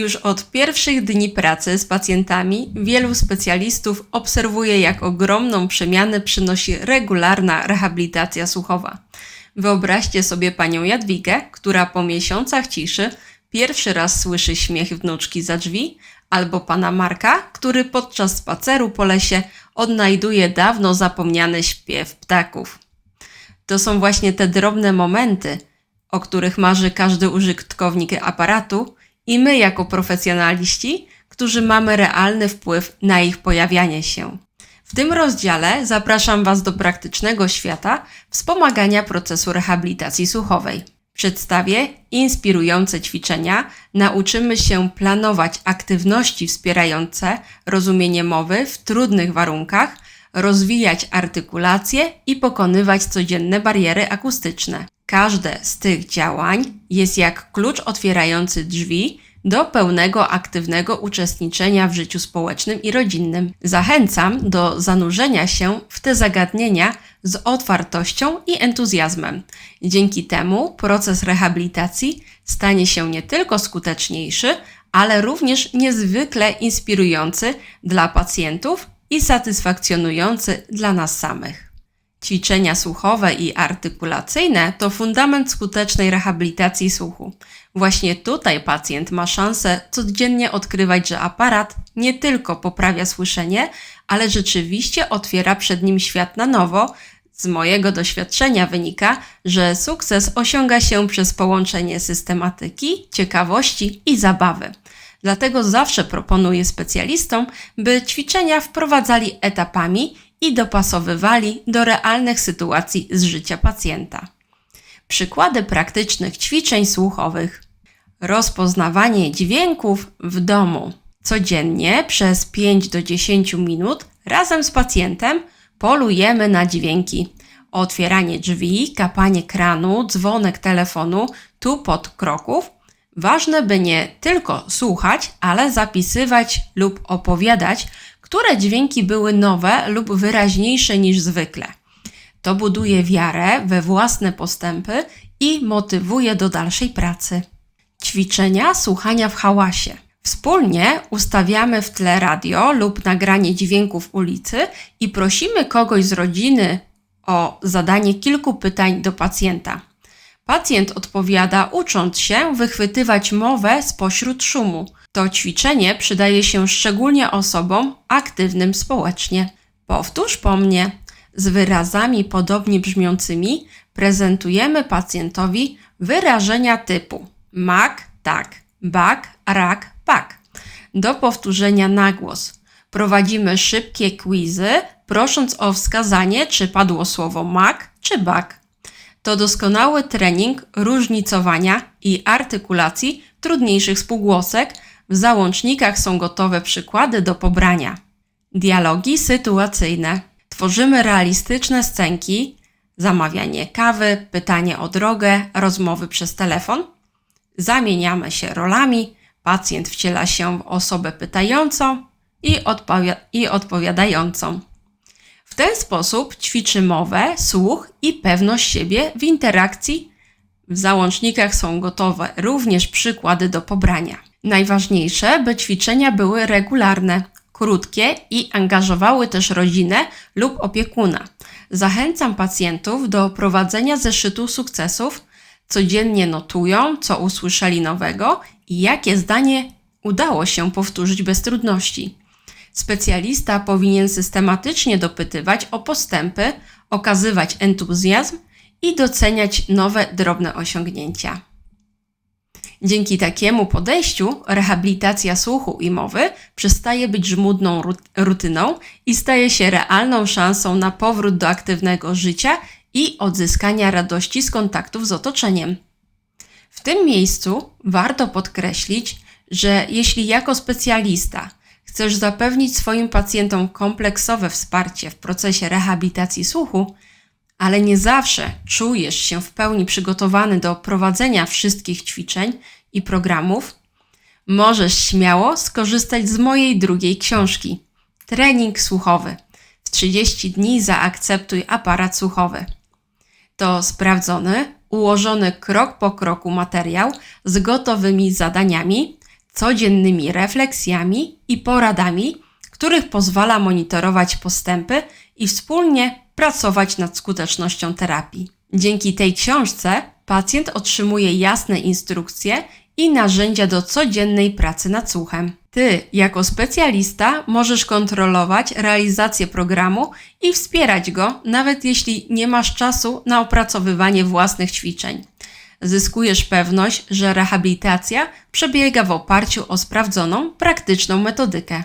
Już od pierwszych dni pracy z pacjentami wielu specjalistów obserwuje, jak ogromną przemianę przynosi regularna rehabilitacja słuchowa. Wyobraźcie sobie panią Jadwigę, która po miesiącach ciszy pierwszy raz słyszy śmiech wnuczki za drzwi, albo pana Marka, który podczas spaceru po lesie odnajduje dawno zapomniany śpiew ptaków. To są właśnie te drobne momenty, o których marzy każdy użytkownik aparatu i my jako profesjonaliści, którzy mamy realny wpływ na ich pojawianie się. W tym rozdziale zapraszam Was do praktycznego świata wspomagania procesu rehabilitacji słuchowej. Przedstawię inspirujące ćwiczenia, nauczymy się planować aktywności wspierające rozumienie mowy w trudnych warunkach, rozwijać artykulację i pokonywać codzienne bariery akustyczne. Każde z tych działań jest jak klucz otwierający drzwi do pełnego aktywnego uczestniczenia w życiu społecznym i rodzinnym. Zachęcam do zanurzenia się w te zagadnienia z otwartością i entuzjazmem. Dzięki temu proces rehabilitacji stanie się nie tylko skuteczniejszy, ale również niezwykle inspirujący dla pacjentów i satysfakcjonujący dla nas samych. Ćwiczenia słuchowe i artykulacyjne to fundament skutecznej rehabilitacji słuchu. Właśnie tutaj pacjent ma szansę codziennie odkrywać, że aparat nie tylko poprawia słyszenie, ale rzeczywiście otwiera przed nim świat na nowo. Z mojego doświadczenia wynika, że sukces osiąga się przez połączenie systematyki, ciekawości i zabawy. Dlatego zawsze proponuję specjalistom, by ćwiczenia wprowadzali etapami i dopasowywali do realnych sytuacji z życia pacjenta. Przykłady praktycznych ćwiczeń słuchowych. Rozpoznawanie dźwięków w domu. Codziennie przez 5 do 10 minut razem z pacjentem polujemy na dźwięki. Otwieranie drzwi, kapanie kranu, dzwonek telefonu, tupot kroków. Ważne, by nie tylko słuchać, ale zapisywać lub opowiadać, które dźwięki były nowe lub wyraźniejsze niż zwykle. To buduje wiarę we własne postępy i motywuje do dalszej pracy. Ćwiczenia słuchania w hałasie. Wspólnie ustawiamy w tle radio lub nagranie dźwięków ulicy i prosimy kogoś z rodziny o zadanie kilku pytań do pacjenta. Pacjent odpowiada, ucząc się wychwytywać mowę spośród szumu. To ćwiczenie przydaje się szczególnie osobom aktywnym społecznie. Powtórz po mnie. Z wyrazami podobnie brzmiącymi prezentujemy pacjentowi wyrażenia typu mak, tak, bak, rak, pak. Do powtórzenia na głos. Prowadzimy szybkie quizy, prosząc o wskazanie, czy padło słowo mak czy bak. To doskonały trening różnicowania i artykulacji trudniejszych spółgłosek, w załącznikach są gotowe przykłady do pobrania. Dialogi sytuacyjne. Tworzymy realistyczne scenki, zamawianie kawy, pytanie o drogę, rozmowy przez telefon. Zamieniamy się rolami, pacjent wciela się w osobę pytającą i, odpowi- i odpowiadającą. Ten sposób ćwiczy mowę, słuch i pewność siebie w interakcji. W załącznikach są gotowe również przykłady do pobrania. Najważniejsze, by ćwiczenia były regularne, krótkie i angażowały też rodzinę lub opiekuna. Zachęcam pacjentów do prowadzenia zeszytu sukcesów. Codziennie notują, co usłyszeli nowego i jakie zdanie udało się powtórzyć bez trudności. Specjalista powinien systematycznie dopytywać o postępy, okazywać entuzjazm i doceniać nowe drobne osiągnięcia. Dzięki takiemu podejściu rehabilitacja słuchu i mowy przestaje być żmudną rutyną i staje się realną szansą na powrót do aktywnego życia i odzyskania radości z kontaktów z otoczeniem. W tym miejscu warto podkreślić, że jeśli jako specjalista chcesz zapewnić swoim pacjentom kompleksowe wsparcie w procesie rehabilitacji słuchu, ale nie zawsze czujesz się w pełni przygotowany do prowadzenia wszystkich ćwiczeń i programów, możesz śmiało skorzystać z mojej drugiej książki Trening słuchowy. W 30 dni zaakceptuj aparat słuchowy. To sprawdzony, ułożony krok po kroku materiał z gotowymi zadaniami, codziennymi refleksjami i poradami, których pozwala monitorować postępy i wspólnie pracować nad skutecznością terapii. Dzięki tej książce pacjent otrzymuje jasne instrukcje i narzędzia do codziennej pracy nad słuchem. Ty, jako specjalista, możesz kontrolować realizację programu i wspierać go, nawet jeśli nie masz czasu na opracowywanie własnych ćwiczeń. Zyskujesz pewność, że rehabilitacja przebiega w oparciu o sprawdzoną, praktyczną metodykę.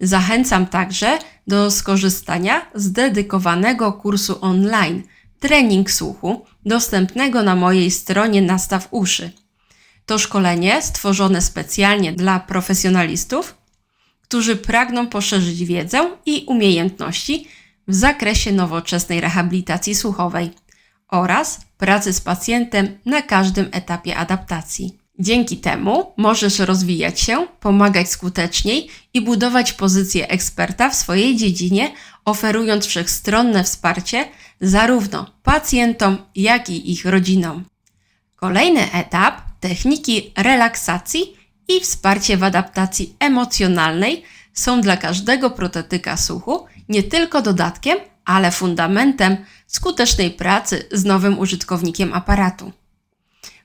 Zachęcam także do skorzystania z dedykowanego kursu online Trening Słuchu, dostępnego na mojej stronie Nastaw Uszy. To szkolenie stworzone specjalnie dla profesjonalistów, którzy pragną poszerzyć wiedzę i umiejętności w zakresie nowoczesnej rehabilitacji słuchowej oraz pracy z pacjentem na każdym etapie adaptacji. Dzięki temu możesz rozwijać się, pomagać skuteczniej i budować pozycję eksperta w swojej dziedzinie, oferując wszechstronne wsparcie zarówno pacjentom, jak i ich rodzinom. Kolejny etap techniki relaksacji i wsparcie w adaptacji emocjonalnej są dla każdego protetyka słuchu nie tylko dodatkiem, ale fundamentem skutecznej pracy z nowym użytkownikiem aparatu.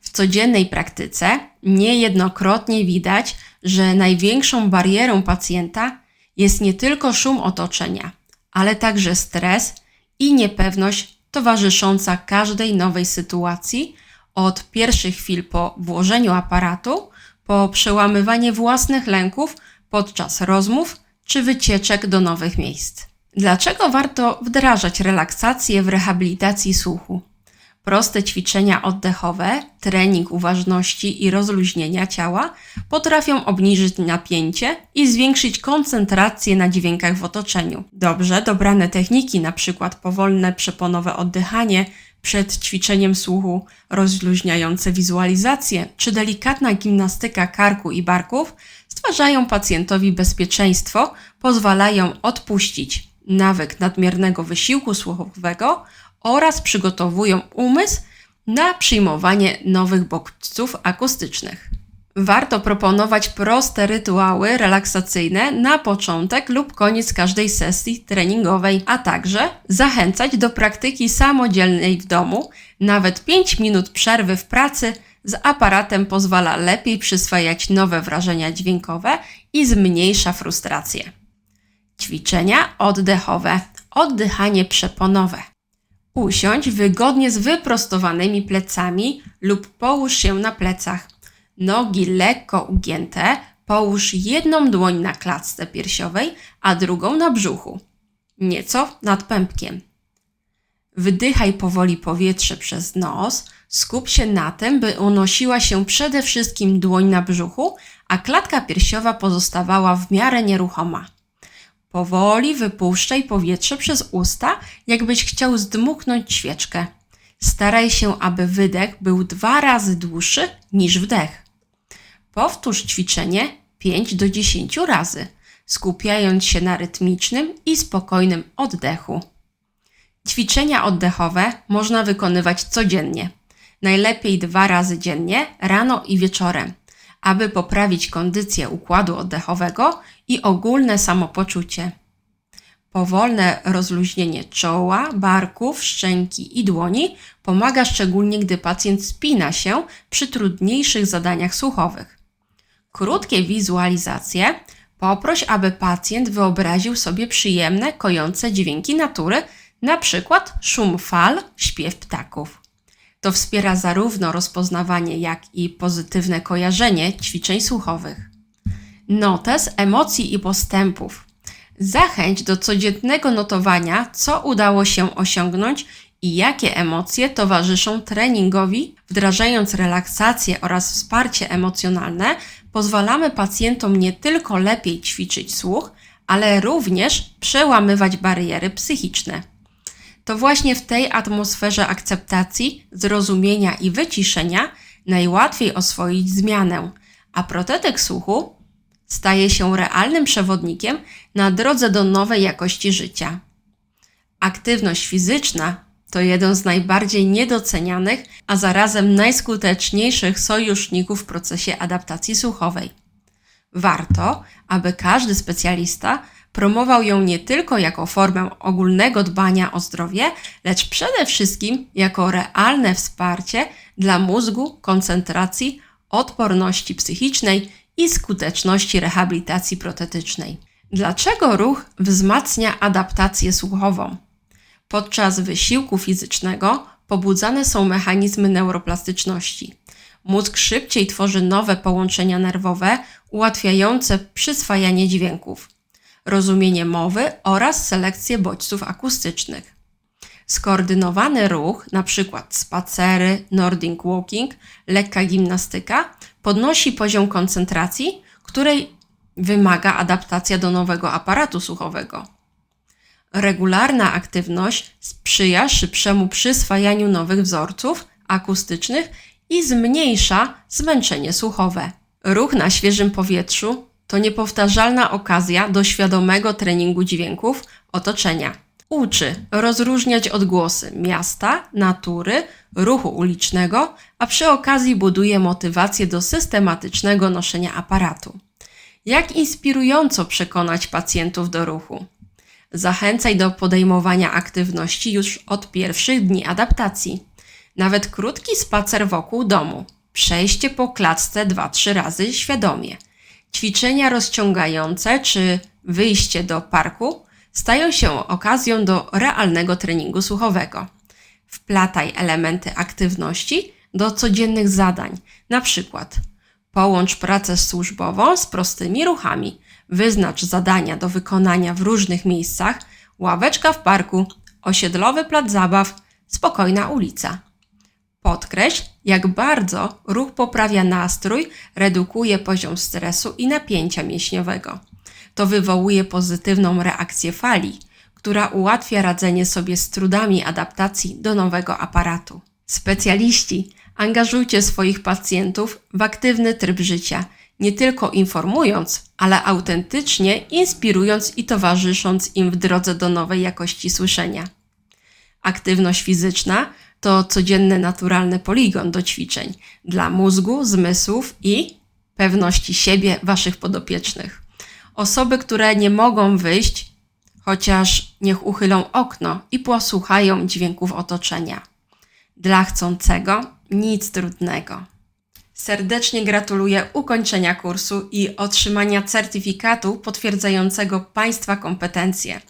W codziennej praktyce niejednokrotnie widać, że największą barierą pacjenta jest nie tylko szum otoczenia, ale także stres i niepewność towarzysząca każdej nowej sytuacji, od pierwszych chwil po włożeniu aparatu, po przełamywanie własnych lęków podczas rozmów czy wycieczek do nowych miejsc. Dlaczego warto wdrażać relaksację w rehabilitacji słuchu? Proste ćwiczenia oddechowe, trening uważności i rozluźnienia ciała potrafią obniżyć napięcie i zwiększyć koncentrację na dźwiękach w otoczeniu. Dobrze dobrane techniki, np. powolne przeponowe oddychanie przed ćwiczeniem słuchu, rozluźniające wizualizacje czy delikatna gimnastyka karku i barków stwarzają pacjentowi bezpieczeństwo, pozwalają odpuścić nawyk nadmiernego wysiłku słuchowego oraz przygotowują umysł na przyjmowanie nowych bodźców akustycznych. Warto proponować proste rytuały relaksacyjne na początek lub koniec każdej sesji treningowej, a także zachęcać do praktyki samodzielnej w domu. Nawet 5 minut przerwy w pracy z aparatem pozwala lepiej przyswajać nowe wrażenia dźwiękowe i zmniejsza frustrację. Ćwiczenia oddechowe, oddychanie przeponowe. Usiądź wygodnie z wyprostowanymi plecami lub połóż się na plecach. Nogi lekko ugięte, połóż jedną dłoń na klatce piersiowej, a drugą na brzuchu, nieco nad pępkiem. Wydychaj powoli powietrze przez nos, skup się na tym, by unosiła się przede wszystkim dłoń na brzuchu, a klatka piersiowa pozostawała w miarę nieruchoma. Powoli wypuszczaj powietrze przez usta, jakbyś chciał zdmuchnąć świeczkę. Staraj się, aby wydech był dwa razy dłuższy niż wdech. Powtórz ćwiczenie 5 do 10 razy, skupiając się na rytmicznym i spokojnym oddechu. Ćwiczenia oddechowe można wykonywać codziennie, najlepiej dwa razy dziennie, rano i wieczorem aby poprawić kondycję układu oddechowego i ogólne samopoczucie. Powolne rozluźnienie czoła, barków, szczęki i dłoni pomaga szczególnie, gdy pacjent spina się przy trudniejszych zadaniach słuchowych. Krótkie wizualizacje poproś, aby pacjent wyobraził sobie przyjemne, kojące dźwięki natury, na przykład szum fal, śpiew ptaków. To wspiera zarówno rozpoznawanie, jak i pozytywne kojarzenie ćwiczeń słuchowych. Notes emocji i postępów. Zachęć do codziennego notowania, co udało się osiągnąć i jakie emocje towarzyszą treningowi. Wdrażając relaksację oraz wsparcie emocjonalne, pozwalamy pacjentom nie tylko lepiej ćwiczyć słuch, ale również przełamywać bariery psychiczne. To właśnie w tej atmosferze akceptacji, zrozumienia i wyciszenia najłatwiej oswoić zmianę, a protetyk słuchu staje się realnym przewodnikiem na drodze do nowej jakości życia. Aktywność fizyczna to jeden z najbardziej niedocenianych, a zarazem najskuteczniejszych sojuszników w procesie adaptacji słuchowej. Warto, aby każdy specjalista promował ją nie tylko jako formę ogólnego dbania o zdrowie, lecz przede wszystkim jako realne wsparcie dla mózgu, koncentracji, odporności psychicznej i skuteczności rehabilitacji protetycznej. Dlaczego ruch wzmacnia adaptację słuchową? Podczas wysiłku fizycznego pobudzane są mechanizmy neuroplastyczności. Mózg szybciej tworzy nowe połączenia nerwowe ułatwiające przyswajanie dźwięków, rozumienie mowy oraz selekcję bodźców akustycznych. Skoordynowany ruch, np. spacery, nordic walking, lekka gimnastyka, podnosi poziom koncentracji, której wymaga adaptacja do nowego aparatu słuchowego. Regularna aktywność sprzyja szybszemu przyswajaniu nowych wzorców akustycznych i zmniejsza zmęczenie słuchowe. Ruch na świeżym powietrzu to niepowtarzalna okazja do świadomego treningu dźwięków otoczenia. Uczy rozróżniać odgłosy miasta, natury, ruchu ulicznego, a przy okazji buduje motywację do systematycznego noszenia aparatu. Jak inspirująco przekonać pacjentów do ruchu? Zachęcaj do podejmowania aktywności już od pierwszych dni adaptacji. Nawet krótki spacer wokół domu, przejście po klatce 2-3 razy świadomie, ćwiczenia rozciągające czy wyjście do parku stają się okazją do realnego treningu słuchowego. Wplataj elementy aktywności do codziennych zadań, na przykład połącz pracę służbową z prostymi ruchami, wyznacz zadania do wykonania w różnych miejscach, ławeczka w parku, osiedlowy plac zabaw, spokojna ulica. Podkreśl, jak bardzo ruch poprawia nastrój, redukuje poziom stresu i napięcia mięśniowego. To wywołuje pozytywną reakcję fali, która ułatwia radzenie sobie z trudami adaptacji do nowego aparatu. Specjaliści, angażujcie swoich pacjentów w aktywny tryb życia, nie tylko informując, ale autentycznie inspirując i towarzysząc im w drodze do nowej jakości słyszenia. Aktywność fizyczna to codzienny naturalny poligon do ćwiczeń dla mózgu, zmysłów i pewności siebie Waszych podopiecznych. Osoby, które nie mogą wyjść, chociaż niech uchylą okno i posłuchają dźwięków otoczenia. Dla chcącego nic trudnego. Serdecznie gratuluję ukończenia kursu i otrzymania certyfikatu potwierdzającego Państwa kompetencje.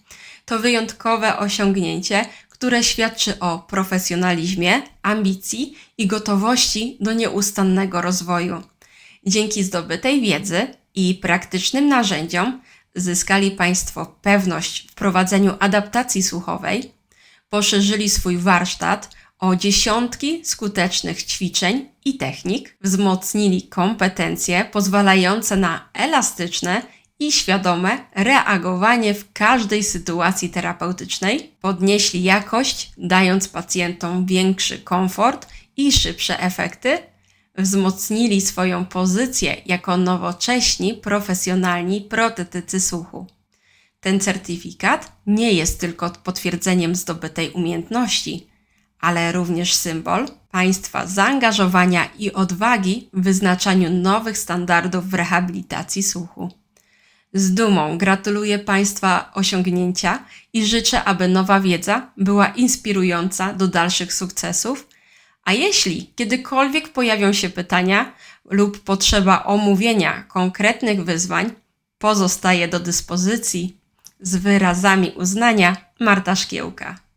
To wyjątkowe osiągnięcie, które świadczy o profesjonalizmie, ambicji i gotowości do nieustannego rozwoju. Dzięki zdobytej wiedzy i praktycznym narzędziom zyskali Państwo pewność w prowadzeniu adaptacji słuchowej, poszerzyli swój warsztat o dziesiątki skutecznych ćwiczeń i technik, wzmocnili kompetencje pozwalające na elastyczne i świadome reagowanie w każdej sytuacji terapeutycznej, podnieśli jakość, dając pacjentom większy komfort i szybsze efekty, wzmocnili swoją pozycję jako nowocześni, profesjonalni protetycy słuchu. Ten certyfikat nie jest tylko potwierdzeniem zdobytej umiejętności, ale również symbol państwa zaangażowania i odwagi w wyznaczaniu nowych standardów w rehabilitacji słuchu. Z dumą gratuluję Państwa osiągnięcia i życzę, aby nowa wiedza była inspirująca do dalszych sukcesów. A jeśli kiedykolwiek pojawią się pytania lub potrzeba omówienia konkretnych wyzwań, pozostaję do dyspozycji z wyrazami uznania Marta Szkiełka.